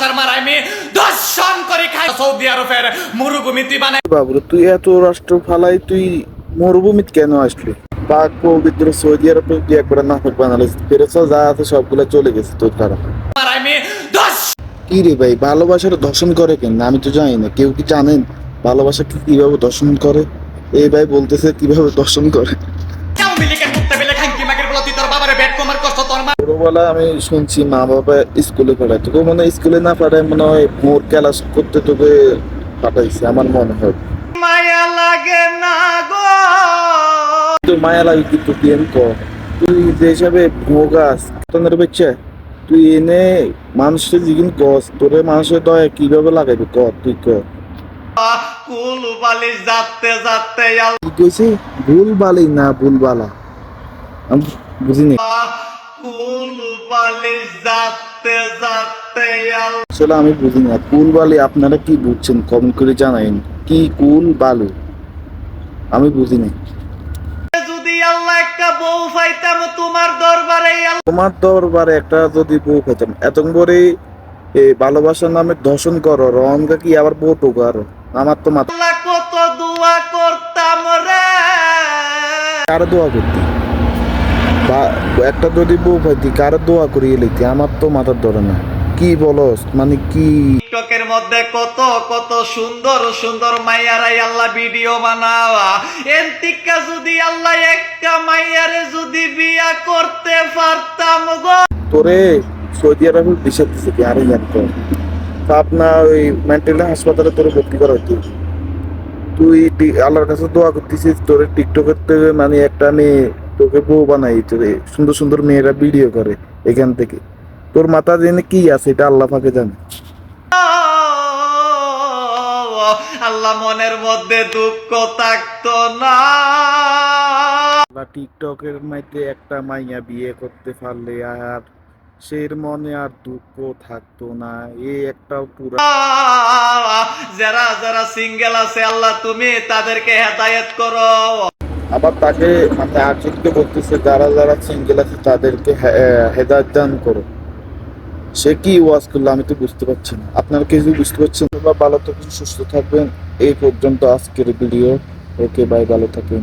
ভালোবাসার মারাই মেয়ে দর্শন করে খাই সৌদি আরবের মরুভূমিতে বানাই বাবুরে তুই এত রাষ্ট্র ফালাই তুই মরুভূমিত কেন আসলি? পাক পবিত্র সৌদি আরবে তুই একবার নাটক বানালিস ফেরেছ যা আছে সবগুলো চলে গেছে তোর দ্বারা মারাই মেয়ে কি রে ভাই ভালোবাসার দর্শন করে কেন? আমি তো জানি না কেউ কি জানেন ভালোবাসা কি কীভাবে দর্শন করে? এই ভাই বলতেছে কীভাবে দর্শন করে আওয়ামী লীগের মুক্তে পেলে খাঙ্কি মাগের বলো তুই তোর বাবার বেড কমার কষ্ট তোর মা ছোটবেলা আমি শুনছি মা বাবা স্কুলে পড়ায় তোকে। মনে হয় স্কুলে না পাঠায় মনে হয় মোর ক্লাস করতে তোকে পাঠাইছে আমার মনে হয়। মায়া লাগে না গো। তো মায়া লাগে কিন্তু তুই এম কর তুই যে হিসাবে ভোগাস বেচ্ছে তুই এনে মানুষের জিগিন কস তোরে মানুষের দয়া কীভাবে লাগাইবি কর তুই কর কুল বালি যাতে যাতে কি কইছি? ভুল বালি না ভুল বালা আমি বুঝিনি। আসলে আমি বুঝি না কুল বালি আপনারা কি বুঝছেন? কমেন্ট করে জানাইন কি কুল বালু? আমি বুঝিনি যদি আল্লাহ একটা বউ পাইতাম তোমার দরবারে তোমার দরবারে একটা যদি বউ পেতাম এত করে এ ভালোবাসার নামে ধর্ষণ করো রঙা কি আবার বউ টোকো আরও? আমার তো মাথা কত দোয়া করতাম রে। কারও দোয়া করতি? বা একটা যদি বউ পাইতি কারও দোয়া করিয়ে লিখতি আমার তো মাথার ধরে না। কি বলস? মানে কি? টিকটকের মধ্যে কত কত সুন্দর সুন্দর মাইয়ারাই আল্লাহ ভিডিও বানাওয়া। এন্তিকা যদি আল্লাহ একটা মাইয়ারে যদি বিয়া করতে পারতাম গো। তোরে সৌদি আরবে বিষয় দিছে কি? আরে জান তো। আপনার ওই মেন্টাল হাসপাতালে তোরে ভর্তি করা হইতো। তুই আল্লাহর কাছে দোয়া করতেছিস তোরে টিকটকের থেকে মানে একটা মেয়ে তোকে বউ বানাই তোরে সুন্দর সুন্দর মেয়েরা ভিডিও করে এখান থেকে। তোর মাথা জেনে কি আছে এটা আল্লাহ পাকে জানে। আল্লাহ মনের মধ্যে দুঃখ থাকতো না। টিকটকের মধ্যে একটা মাইয়া বিয়ে করতে পারলে আর সের মনে আর দুঃখ থাকতো না এই একটাও পুরা যারা যারা সিঙ্গেল আছে আল্লাহ তুমি তাদেরকে হেদায়েত করো। আবার তাকে মানে আর্জেন্টকে করতেছে যারা যারা সিঙ্গেল আছে তাদেরকে হেদায়ত দান করো। সে কি ওয়াজ করল আমি তো বুঝতে পারছি না। আপনারা কিছু বুঝতে পারছেন? বা ভালো থাকুন সুস্থ থাকবেন। এই পর্যন্ত আজকের ভিডিও ওকে বাই ভালো থাকেন